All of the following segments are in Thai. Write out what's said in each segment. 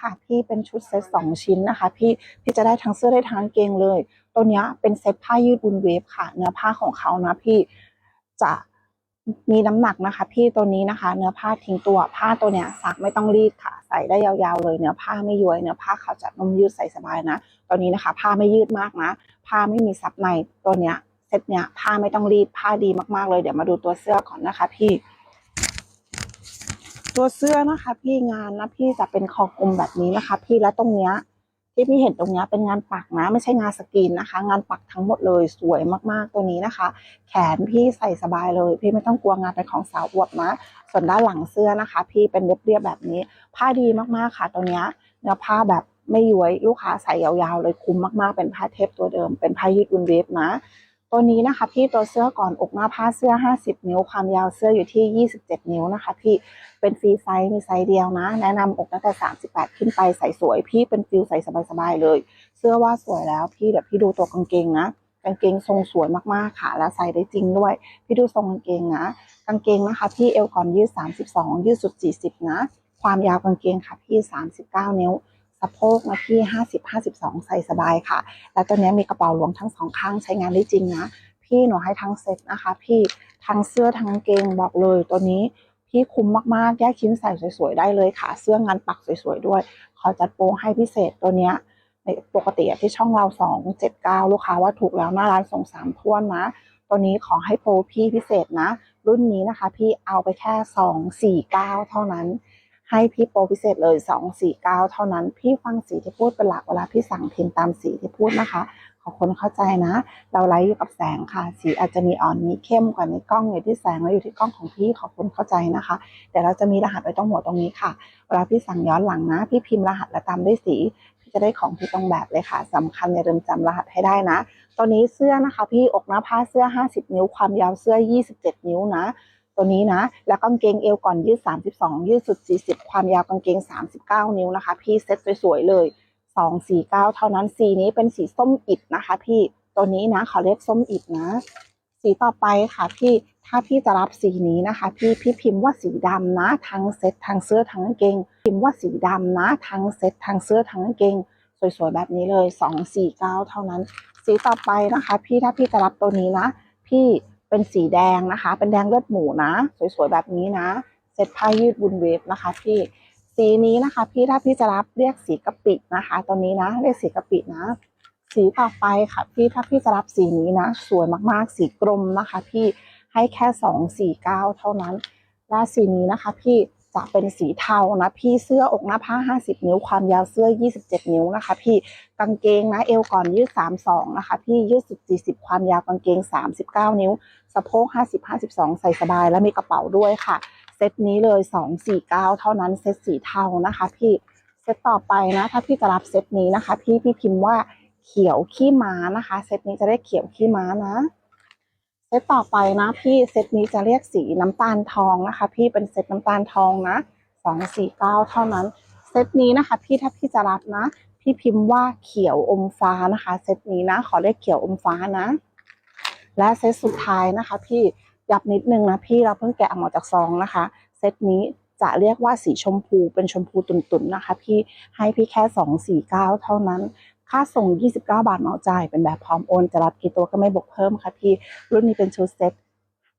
ค่ะพี่เป็นชุดเซ็ตสองชิ้นนะคะ พี่พี่จะได้ทั้งเสื้อได้ทั้งเกงเลย ตัวนี้เป็นเซ็ตผ้ายืดบุนเวฟค่ะ เนื้อผ้าของเขานะพี่จะมีน้ำหนักนะคะ พี่ตัวนี้นะคะ เนื้อผ้าทิ้งตัวผ้าตัวเนี้ยซักไม่ต้องรีดค่ะ ใส่ได้ยาวๆเลย เนื้อผ้าไม่ย้วยเนื้อผ้าเขาจะนุ่มยืดใส่สบายนะตัวนี้นะคะ ผ้าไม่ยืดมากนะผ้าไม่มีซับในตัวเนี้ยเซ็ตเนี้ยผ้าไม่ต้องรีดผ้าดีมากๆเลยเดี๋ยวมาดูตัวเสื้อก่อนนะคะ พี่ ตัวเสื้อนะคะ พี่งานนะพี่จะเป็นคอกลมแบบนี้นะคะ พี่แล้วตรงเนี้ยที่พี่เห็นตรงเนี้ยเป็นงานปักนะ ไม่ใช่งานสกรีนนะคะ งานปักทั้งหมดเลยสวยมากๆตัวนี้นะคะ แขนพี่ใส่สบายเลย พี่ไม่ต้องกลัวงานเป็นของสาวอวบนะ ส่วนด้านหลังเสื้อนะคะ พี่เป็นเรียบๆแบบนี้ ผ้าดีมากๆค่ะตัวเนี้ยเนื้อผ้าแบบไม่ย้วยลูกค้าใส่ยาวๆเลยคุ้มมากๆ เป็นผ้าเทปตัวเดิม เป็นผ้ายืดอุนเวฟนะ ตัวนี้นะคะพี่ตัวเสื้อก่อนอกหน้าผ้าเสื้อ 50 นิ้ว ความยาวเสื้ออยู่ที่ 27 นิ้วนะคะพี่เป็นฟรีไซส์มีไซส์เดียวนะ แนะนำอกตั้งแต่ 38 ขึ้นไปใส่สวย พี่เป็นฟิลใส่สบายๆเลย เสื้อว่าสวยแล้วพี่เดี๋ยวพี่ดูตัวกางเกงนะกางเกงทรงสวยมากๆค่ะ แล้วใส่ได้จริงด้วย พี่ดูทรงกางเกงนะ กางเกงนะคะพี่เอวก่อนยืด 32 ยืดสุด 40 นะ ความยาวกางเกงค่ะพี่ 39 นิ้ว สะโพกนะพี่ 50 52 ใส่สบายค่ะ แล้วตัวนี้มีกระเป๋าหลวมทั้งสองข้างใช้งานได้จริงนะ พี่หนูให้ทั้งเซ็ตนะคะ พี่ทั้งเสื้อทั้งกางเกงบอกเลยตัวนี้พี่คุ้มมากๆ แยกชิ้นใส่สวยๆ ได้เลยค่ะ เสื้องานปักสวยๆ ด้วย ขอจัดโปรให้พิเศษตัวเนี้ยในปกติที่ช่องเราสองเจ็ดเก้าลูกค้าว่าถูกแล้วหน้าร้านส่งสามท้วนนะ ตัวนี้ขอให้โปรพี่พิเศษนะ รุ่นนี้นะคะ พี่เอาไปแค่สองสี่เก้าเท่านั้น ให้พี่โปรพิเศษเลยสองสี่เก้าเท่านั้น พี่ฟังสีที่พูดเป็นหลักเวลาพี่สั่งพิมพ์ตามสีที่พูดนะคะ ขอคนเข้าใจนะ เราไลฟ์อยู่กับแสงค่ะ สีอาจจะมีอ่อนมีเข้มกว่าในกล้องอยู่ที่แสงแล้วอยู่ที่กล้องของพี่ขอบคุณเข้าใจนะคะเดี๋ยวเราจะมีรหัสไว้ตรงหัวตรงนี้ค่ะ เวลาพี่สั่งย้อนหลังนะ พี่พิมพ์รหัสและตามด้วยสีพี่จะได้ของที่ตรงแบบเลยค่ะสำคัญอย่าลืมจำรหัสให้ได้นะตัวนี้เสื้อนะคะ พี่อกหน้าผ้าเสื้อ 50 นิ้วความยาวเสื้อ 27 นิ้วนะ ตัวนี้นะ แล้วกางเกงเอวก่อนยืด 32 ยืดสุด 40 ความยาวกางเกง 39 นิ้วนะคะ พี่เซ็ตสวยๆเลย 249 เท่านั้นสีนี้เป็นสีส้มอิดนะคะ พี่ตัวนี้นะเขาเรียกส้มอิดนะ สีต่อไปค่ะพี่ถ้าพี่จะรับสีนี้นะคะ พี่พี่พิมพ์ว่าสีดำนะทั้งเซ็ตทั้งเสื้อทั้งกางเกง พิมพ์ว่าสีดำนะทั้งเซ็ตทั้งเสื้อทั้งกางเกงสวยๆแบบนี้เลย 249 เท่านั้น สีต่อไปนะคะ พี่ถ้าพี่จะรับตัวนี้นะพี่ เป็นสีแดงนะคะ เป็นแดงเลือดหมูนะ สวยๆแบบนี้นะเซ็ตผ้ายืดบุญเวฟนะคะพี่สีนี้นะคะ พี่ถ้าพี่จะรับเรียกสีกะปินะคะตัวนี้นะ เรียกสีกะปินะ สีต่อไปค่ะ พี่ถ้าพี่จะรับสีนี้นะ สวยมากๆ สีกรมนะคะ พี่ให้แค่สองสี่เก้าเท่านั้น และสีนี้นะคะ พี่จะเป็นสีเทานะ พี่เสื้ออกหน้าผ้า50นิ้ว ความยาวเสื้อ27นิ้วนะคะ พี่กางเกงนะ เอวก่อนยืด32นะคะ พี่ยืดสุด40ความยาวกางเกง39นิ้ว สะโพก 50 52 ใส่สบายและมีกระเป๋าด้วยค่ะ เซตนี้เลย 249 เท่านั้นเซตสีเทานะคะ พี่เซตต่อไปนะ ถ้าพี่จะรับเซตนี้นะคะ พี่พี่พิมพ์ว่าเขียวขี้ม้านะคะ เซตนี้จะได้เขียวขี้ม้านะเซตต่อไปนะ พี่เซตนี้จะเรียกสีน้ำตาลทองนะคะ พี่เป็นเซตน้ำตาลทองนะ249เท่านั้น เซตนี้นะคะ พี่ถ้าพี่จะรับนะ พี่พิมพ์ว่าเขียวอมฟ้านะคะ เซตนี้นะ ขอเรียกเขียวอมฟ้านะ และเซตสุดท้ายนะคะพี่ยับนิดนึงนะพี่เราเพิ่งแกะออกมาจากซองนะคะ เซตนี้จะเรียกว่าสีชมพูเป็นชมพูตุ่นๆนะคะ พี่ให้พี่แค่ 249 เท่านั้น ค่าส่ง 29 บาทเหมาจ่าย เป็นแบบพร้อมโอน จะรับกี่ตัวก็ไม่บวกเพิ่มค่ะพี่ รุ่นนี้เป็นชุดเซ็ต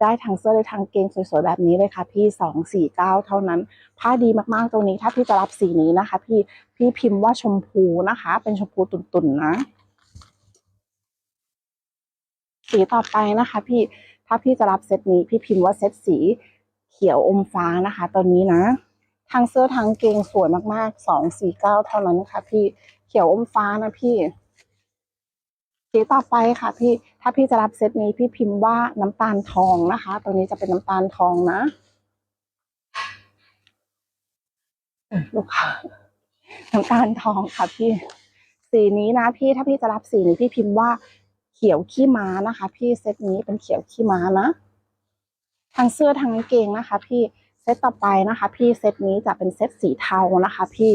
ได้ทั้งเสื้อได้ทั้งเกงสวยๆแบบนี้เลยค่ะพี่ 249 เท่านั้น ผ้าดีมากๆตรงนี้ถ้าพี่จะรับสีนี้นะคะ พี่พี่พิมพ์ว่าชมพูนะคะ เป็นชมพูตุ่นๆนะ สีต่อไปนะคะ พี่ถ้าพี่จะรับเซตนี้ พี่พิมพ์ว่าเซตสีเขียวอมฟ้านะคะตัวนี้นะทั้งเสื้อทั้งเกงสวยมากๆสองสี่เก้าเท่านั้นค่ะ พี่เขียวอมฟ้านะพี่ สีต่อไปค่ะ พี่ถ้าพี่จะรับเซตนี้ พี่พิมพ์ว่าน้ำตาลทองนะคะ ตัวนี้จะเป็นน้ำตาลทองนะลูกค้าน้ำตาลทองค่ะพี่ สีนี้นะพี่ถ้าพี่จะรับสีนี้พี่พิมพ์ว่า เขียวขี้ม้านะคะ พี่เซตนี้เป็นเขียวขี้ม้านะทั้งเสื้อทั้งกางเกงนะคะ พี่เซตต่อไปนะคะ พี่เซตนี้จะเป็นเซตสีเทานะคะ พี่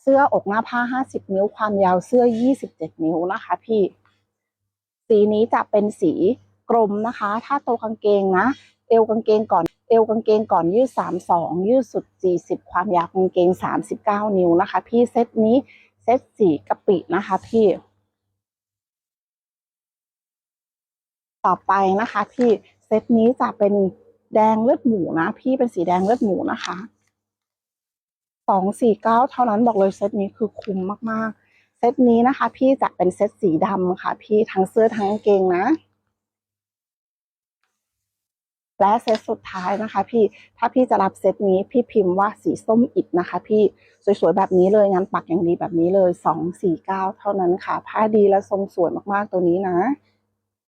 เสื้ออกหน้าผ้าห้าสิบนิ้วความยาวเสื้อยี่สิบเจ็ดนิ้วนะคะ พี่ สีนี้จะเป็นสีกรมนะคะ ถ้าตัวกางเกงนะ เอวกางเกงก่อน เอวกางเกงก่อนยืดสามสองยืดสุดสี่สิบความยาวกางเกงสามสิบเก้านิ้วนะคะ พี่เซตนี้เซตสีกะปินะคะ พี่ ต่อไปนะคะพี่เซตนี้จะเป็นแดงเลือดหมูนะ พี่เป็นสีแดงเลือดหมูนะคะสองสี่เก้าเท่านั้นบอกเลยเซตนี้คือคุ้มมากๆ เซตนี้นะคะ พี่จะเป็นเซตสีดำค่ะ พี่ทั้งเสื้อทั้งกางเกงนะ และเซตสุดท้ายนะคะ พี่ถ้าพี่จะรับเซตนี้พี่พิมพ์ว่าสีส้มอิดนะคะ พี่สวยๆแบบนี้เลยงานปักอย่างดีแบบนี้เลยสองสี่เก้าเท่านั้นค่ะ ผ้าดีและทรงสวยมากๆตัวนี้นะ